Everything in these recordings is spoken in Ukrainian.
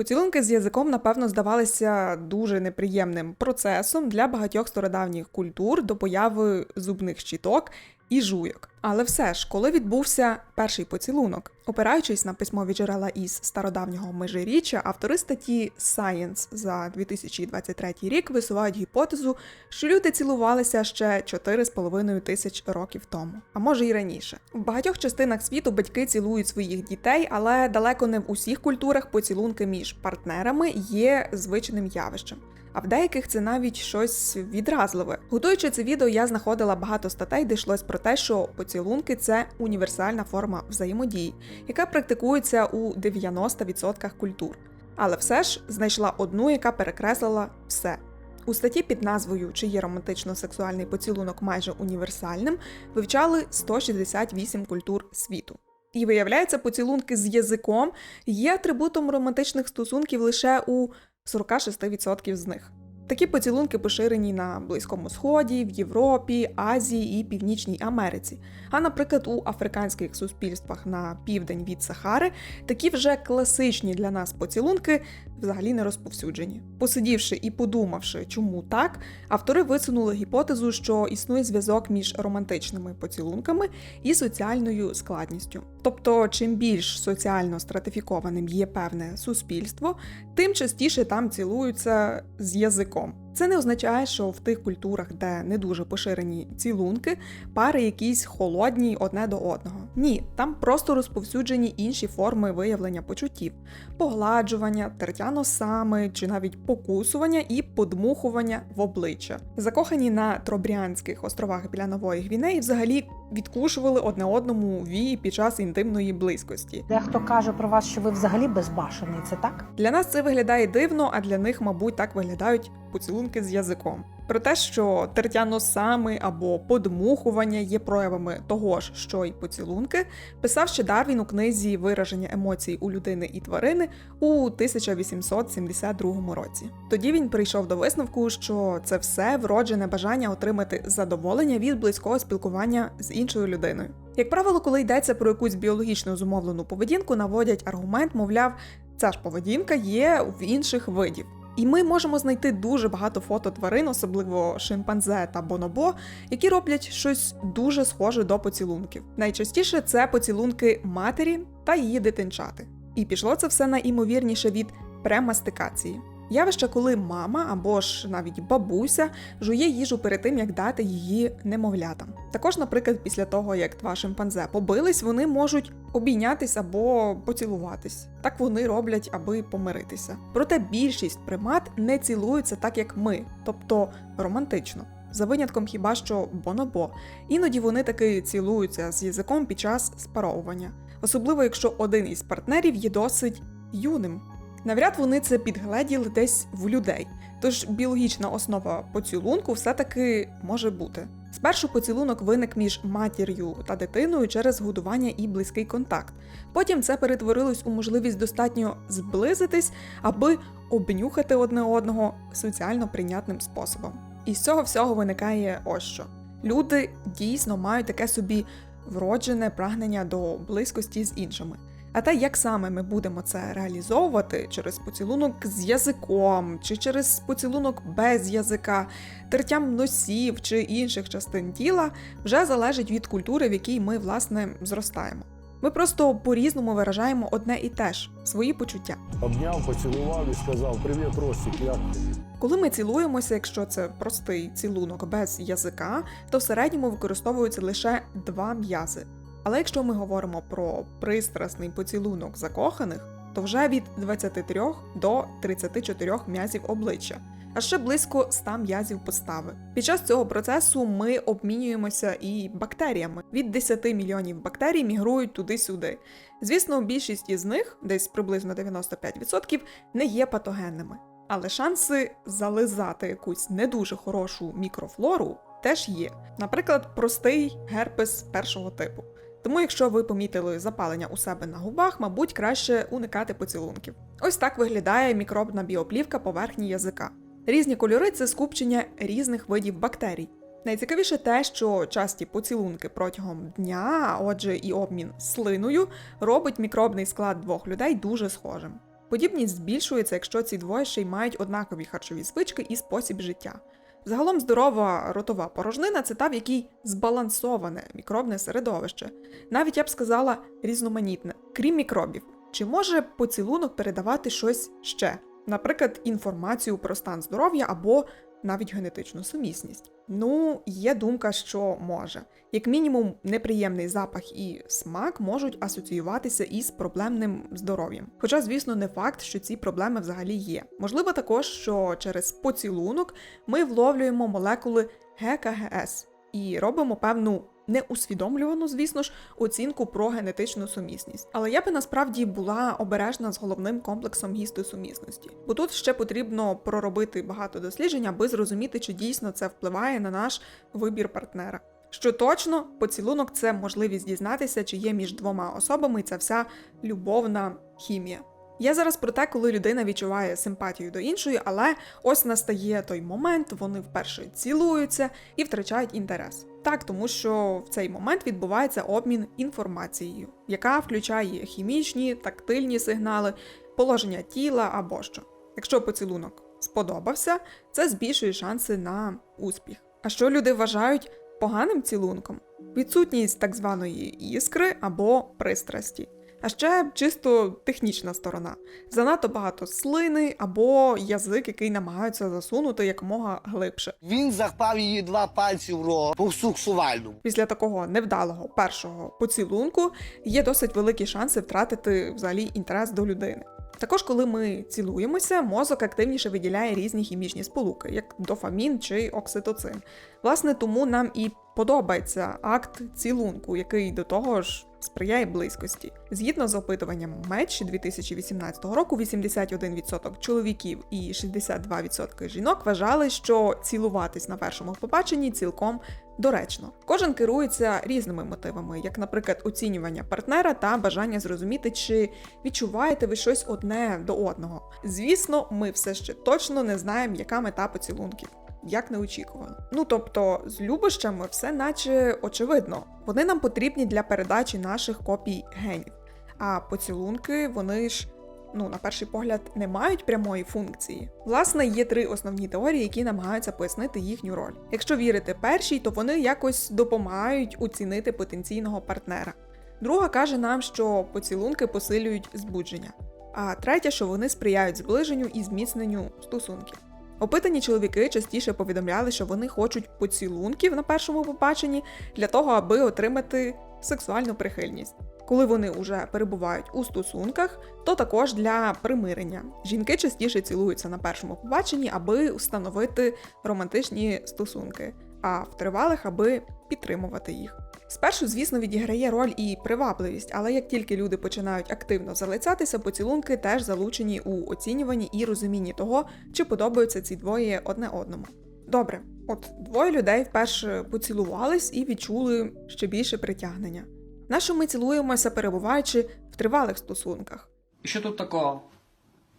Поцілунки з язиком, напевно, здавалися дуже неприємним процесом для багатьох стародавніх культур до появи зубних щіток і жуйок. Але все ж, коли відбувся перший поцілунок, опираючись на письмові джерела із стародавнього межиріччя, автори статті Science за 2023 рік висувають гіпотезу, що люди цілувалися ще 4,5 тисяч років тому, а може й раніше. В багатьох частинах світу батьки цілують своїх дітей, але далеко не в усіх культурах поцілунки між партнерами є звичним явищем. А в деяких це навіть щось відразливе. Готуючи це відео, я знаходила багато статей, де йшлось про те, що поцілунки це універсальна форма взаємодії, яка практикується у 90% культур. Але все ж знайшла одну, яка перекреслила все. У статті під назвою Чи є романтично-сексуальний поцілунок майже універсальним вивчали 168 культур світу. І виявляється, поцілунки з язиком є атрибутом романтичних стосунків лише у 46% з них. Такі поцілунки поширені на Близькому Сході, в Європі, Азії і Північній Америці. А наприклад, у африканських суспільствах на південь від Сахари такі вже класичні для нас поцілунки взагалі не розповсюджені. Посидівши і подумавши, чому так, автори висунули гіпотезу, що існує зв'язок між романтичними поцілунками і соціальною складністю. Тобто, чим більш соціально стратифікованим є певне суспільство, тим частіше там цілуються з язиком. Це не означає, що в тих культурах, де не дуже поширені цілунки, пари якісь холодні одне до одного. Ні, там просто розповсюджені інші форми виявлення почуттів: погладжування, тертя носами чи навіть покусування і подмухування в обличчя. Закохані на Тробрянських островах біля Нової Гвінеї взагалі відкушували одне одному вії під час інтимної близькості. Дехто каже про вас, що ви взагалі безбашений. Це так? Для нас це виглядає дивно, а для них, мабуть, так виглядають поцілунки з язиком. Про те, що тертя носами або подмухування є проявами того ж, що й поцілунки, писав ще Дарвін у книзі Вираження емоцій у людини і тварини у 1872 році. Тоді він прийшов до висновку, що це все вроджене бажання отримати задоволення від близького спілкування з іншою людиною. Як правило, коли йдеться про якусь біологічно зумовлену поведінку, наводять аргумент, мовляв, ця ж поведінка є в інших видів. І ми можемо знайти дуже багато фото тварин, особливо шимпанзе та бонобо, які роблять щось дуже схоже до поцілунків. Найчастіше це поцілунки матері та її дитинчати. І пішло це все найімовірніше від премастикації. Явище, коли мама або ж навіть бабуся жує їжу перед тим, як дати її немовлятам. Також, наприклад, після того, як два шимпанзе побились, вони можуть обійнятись або поцілуватись. Так вони роблять, аби помиритися. Проте більшість примат не цілуються так, як ми, тобто романтично. За винятком хіба що бонобо. Іноді вони таки цілуються з язиком під час спаровування, особливо якщо один із партнерів є досить юним. Навряд вони це підгледіли десь в людей, тож біологічна основа поцілунку все-таки може бути. Спершу поцілунок виник між матір'ю та дитиною через годування і близький контакт. Потім це перетворилось у можливість достатньо зблизитись, аби обнюхати одне одного соціально прийнятним способом. І з цього всього виникає ось що. Люди дійсно мають таке собі вроджене прагнення до близькості з іншими. А те, як саме ми будемо це реалізовувати через поцілунок з язиком, чи через поцілунок без язика, тертям носів чи інших частин тіла, вже залежить від культури, в якій ми власне зростаємо. Ми просто по-різному виражаємо одне і те ж свої почуття. Обняв, поцілував і сказав: Привіт, Ростик, як ти?» Коли ми цілуємося, якщо це простий цілунок без язика, то в середньому використовуються лише два м'язи. Але якщо ми говоримо про пристрасний поцілунок закоханих, то вже від 23 до 34 м'язів обличчя, а ще близько 100 м'язів постави. Під час цього процесу ми обмінюємося і бактеріями. Від 10 мільйонів бактерій мігрують туди-сюди. Звісно, більшість із них, десь приблизно 95%, не є патогенними. Але шанси зализати якусь не дуже хорошу мікрофлору теж є. Наприклад, простий герпес першого типу. Тому, якщо ви помітили запалення у себе на губах, мабуть, краще уникати поцілунків. Ось так виглядає мікробна біоплівка поверхні язика. Різні кольори це скупчення різних видів бактерій. Найцікавіше те, що часті поцілунки протягом дня, а отже, і обмін слиною, робить мікробний склад двох людей дуже схожим. Подібність збільшується, якщо ці двоє ще й мають однакові харчові звички і спосіб життя. Загалом здорова ротова порожнина це та, в якій збалансоване мікробне середовище, навіть я б сказала різноманітне, крім мікробів. Чи може поцілунок передавати щось ще? Наприклад, інформацію про стан здоров'я або навіть генетичну сумісність? Ну, є думка, що може. Як мінімум, неприємний запах і смак можуть асоціюватися із проблемним здоров'ям. Хоча, звісно, не факт, що ці проблеми взагалі є. Можливо, також, що через поцілунок ми вловлюємо молекули ГКГС і робимо певну неусвідомлювану, звісно ж, оцінку про генетичну сумісність. Але я би насправді була обережна з головним комплексом гістосумісності, бо тут ще потрібно проробити багато досліджень, аби зрозуміти, чи дійсно це впливає на наш вибір партнера. Що точно, поцілунок це можливість дізнатися, чи є між двома особами ця вся любовна хімія. Я зараз про те, коли людина відчуває симпатію до іншої, але ось настає той момент, вони вперше цілуються і втрачають інтерес. Так, тому що в цей момент відбувається обмін інформацією, яка включає хімічні, тактильні сигнали, положення тіла або що. Якщо поцілунок сподобався, це збільшує шанси на успіх. А що люди вважають поганим цілунком? Відсутність так званої іскри або пристрасті. А ще чисто технічна сторона. Занадто багато слини або язик, який намагаються засунути якомога глибше. Він захпав її два пальці в рот по сексуальному. Після такого невдалого першого поцілунку є досить великі шанси втратити взагалі інтерес до людини. Також, коли ми цілуємося, мозок активніше виділяє різні хімічні сполуки, як дофамін чи окситоцин. Власне, тому нам і подобається акт цілунку, який до того ж сприяє близькості. Згідно з опитуванням Матч 2018 року, 81% чоловіків і 62% жінок вважали, що цілуватись на першому побаченні цілком доречно. Кожен керується різними мотивами, як, наприклад, оцінювання партнера та бажання зрозуміти, чи відчуваєте ви щось одне до одного. Звісно, ми все ще точно не знаємо, яка мета поцілунків. Як неочікувано. Ну тобто, з любощами все наче очевидно. Вони нам потрібні для передачі наших копій генів. А поцілунки, вони ж, ну, на перший погляд, не мають прямої функції. Власне, є три основні теорії, які намагаються пояснити їхню роль. Якщо вірити першій, то вони якось допомагають оцінити потенційного партнера. Друга каже нам, що поцілунки посилюють збудження. А третя, що вони сприяють зближенню і зміцненню стосунків. Опитані чоловіки частіше повідомляли, що вони хочуть поцілунків на першому побаченні для того, аби отримати сексуальну прихильність. Коли вони вже перебувають у стосунках, то також для примирення. Жінки частіше цілуються на першому побаченні, аби встановити романтичні стосунки, а в тривалих, аби підтримувати їх. Спершу, звісно, відіграє роль і привабливість, але як тільки люди починають активно залицятися, поцілунки теж залучені у оцінюванні і розумінні того, чи подобаються ці двоє одне одному. Добре, от двоє людей вперше поцілувались і відчули ще більше притягнення. Нащо ми цілуємося, перебуваючи в тривалих стосунках? І що тут такого?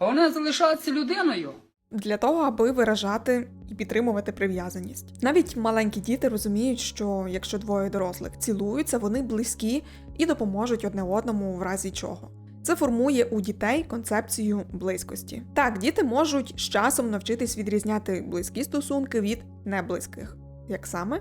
Вона залишається людиною. Для того, аби виражати і підтримувати прив'язаність. Навіть маленькі діти розуміють, що якщо двоє дорослих цілуються, вони близькі і допоможуть одне одному в разі чого. Це формує у дітей концепцію близькості. Так, діти можуть з часом навчитись відрізняти близькі стосунки від неблизьких. Як саме?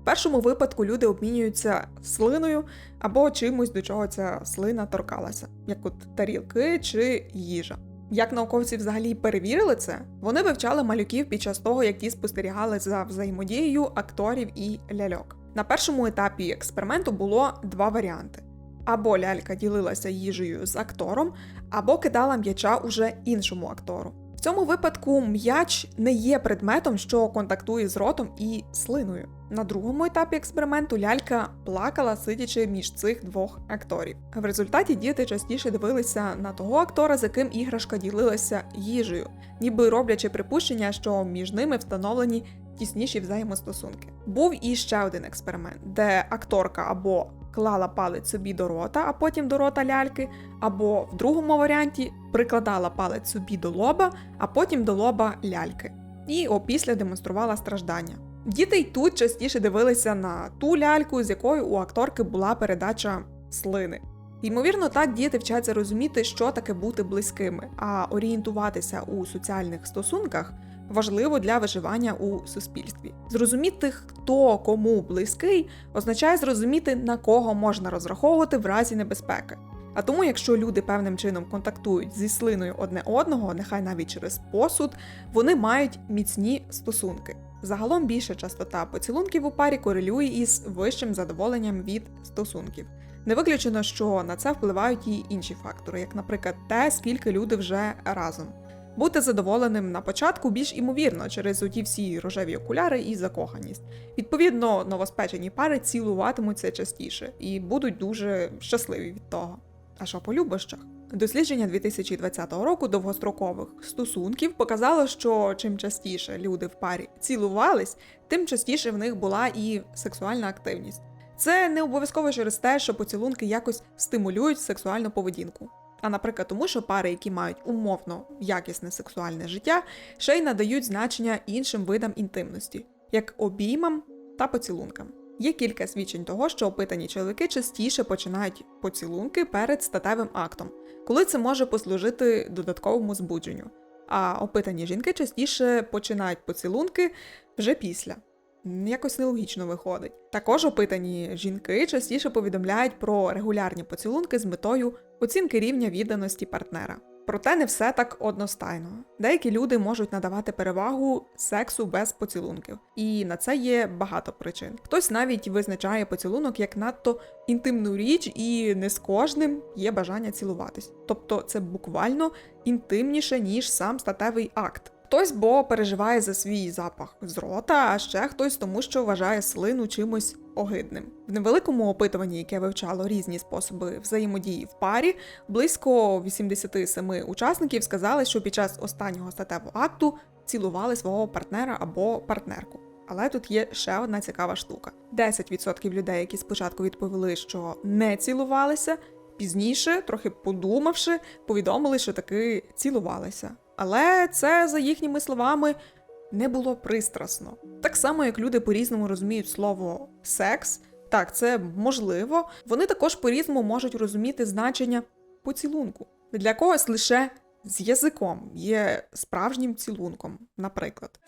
В першому випадку люди обмінюються слиною або чимось, до чого ця слина торкалася, як от тарілки чи їжа. Як науковці взагалі перевірили це? Вони вивчали малюків під час того, як ті спостерігали за взаємодією акторів і ляльок. На першому етапі експерименту було два варіанти: або лялька ділилася їжею з актором, або кидала м'яча уже іншому актору. В цьому випадку м'яч не є предметом, що контактує з ротом і слиною. На другому етапі експерименту лялька плакала, сидячи між цих двох акторів. В результаті діти частіше дивилися на того актора, з яким іграшка ділилася їжею, ніби роблячи припущення, що між ними встановлені тісніші взаємостосунки. Був і ще один експеримент, де акторка або клала палець собі до рота, а потім до рота ляльки, або в другому варіанті прикладала палець собі до лоба, а потім до лоба ляльки. І опісля демонструвала страждання. Діти й тут частіше дивилися на ту ляльку, з якою у акторки була передача слини. Ймовірно, так діти вчаться розуміти, що таке бути близькими, а орієнтуватися у соціальних стосунках важливо для виживання у суспільстві. Зрозуміти, хто кому близький, означає зрозуміти, на кого можна розраховувати в разі небезпеки. А тому, якщо люди певним чином контактують зі слиною одне одного, нехай навіть через посуд, вони мають міцні стосунки. Загалом більша частота поцілунків у парі корелює із вищим задоволенням від стосунків. Не виключено, що на це впливають і інші фактори, як, наприклад, те, скільки люди вже разом. Бути задоволеним на початку більш імовірно через оті всі рожеві окуляри і закоханість. Відповідно, новоспечені пари цілуватимуться частіше і будуть дуже щасливі від того. А що по любощах? Дослідження 2020 року довгострокових стосунків показало, що чим частіше люди в парі цілувались, тим частіше в них була і сексуальна активність. Це не обов'язково через те, що поцілунки якось стимулюють сексуальну поведінку. А наприклад, тому що пари, які мають умовно якісне сексуальне життя, ще й надають значення іншим видам інтимності, як обіймам та поцілункам. Є кілька свідчень того, що опитані чоловіки частіше починають поцілунки перед статевим актом, коли це може послужити додатковому збудженню. А опитані жінки частіше починають поцілунки вже після. Якось нелогічно виходить. Також опитані жінки частіше повідомляють про регулярні поцілунки з метою оцінки рівня відданості партнера. Проте не все так одностайно. Деякі люди можуть надавати перевагу сексу без поцілунків, і на це є багато причин. Хтось навіть визначає поцілунок як надто інтимну річ, і не з кожним є бажання цілуватись. Тобто це буквально інтимніше, ніж сам статевий акт. Хтось бо переживає за свій запах з рота, а ще хтось тому, що вважає слину чимось огидним. В невеликому опитуванні, яке вивчало різні способи взаємодії в парі, близько 87 учасників сказали, що під час останнього статевого акту цілували свого партнера або партнерку. Але тут є ще одна цікава штука: 10% людей, які спочатку відповіли, що не цілувалися, пізніше, трохи подумавши, повідомили, що таки цілувалися. Але це, за їхніми словами, не було пристрасно. Так само, як люди по-різному розуміють слово секс, так, це можливо, вони також по-різному можуть розуміти значення поцілунку. Для когось лише з язиком є справжнім цілунком, наприклад.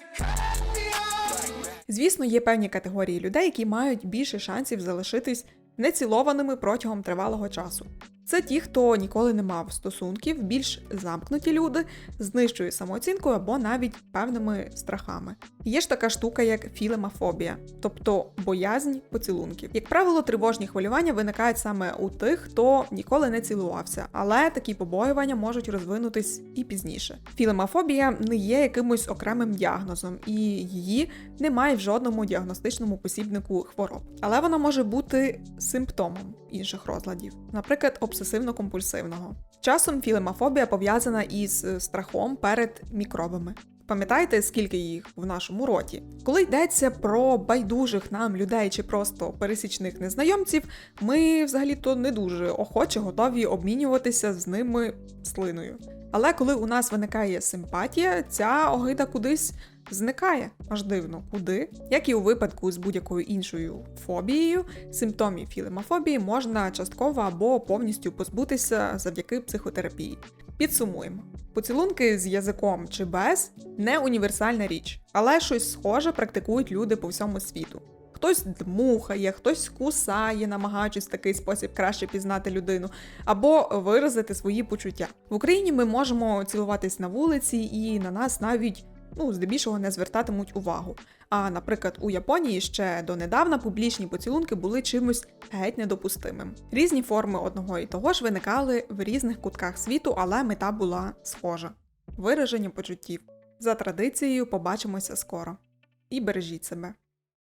Звісно, є певні категорії людей, які мають більше шансів залишитись нецілованими протягом тривалого часу. Це ті, хто ніколи не мав стосунків, більш замкнуті люди з нижчою самооцінкою або навіть певними страхами. Є ж така штука, як філемафобія, тобто боязнь поцілунків. Як правило, тривожні хвилювання виникають саме у тих, хто ніколи не цілувався, але такі побоювання можуть розвинутись і пізніше. Філемафобія не є якимось окремим діагнозом, і її немає в жодному діагностичному посібнику хвороб, але вона може бути симптомом інших розладів, наприклад, обсесивно-компульсивного. Часом філемафобія пов'язана із е, страхом перед мікробами. Пам'ятаєте, скільки їх в нашому роті? Коли йдеться про байдужих нам людей чи просто пересічних незнайомців, ми взагалі-то не дуже охоче готові обмінюватися з ними слиною. Але коли у нас виникає симпатія, ця огида кудись зникає. Аж дивно, куди? Як і у випадку з будь-якою іншою фобією, симптомів філемофобії можна частково або повністю позбутися завдяки психотерапії. Підсумуємо. Поцілунки з язиком чи без не універсальна річ, але щось схоже практикують люди по всьому світу. Хтось дмухає, хтось кусає, намагаючись в такий спосіб краще пізнати людину, або виразити свої почуття. В Україні ми можемо цілуватись на вулиці, і на нас навіть ну, здебільшого не звертатимуть увагу. А, наприклад, у Японії ще донедавна публічні поцілунки були чимось геть недопустимим. Різні форми одного і того ж виникали в різних кутках світу, але мета була схожа вираження почуттів. За традицією побачимося скоро. І бережіть себе.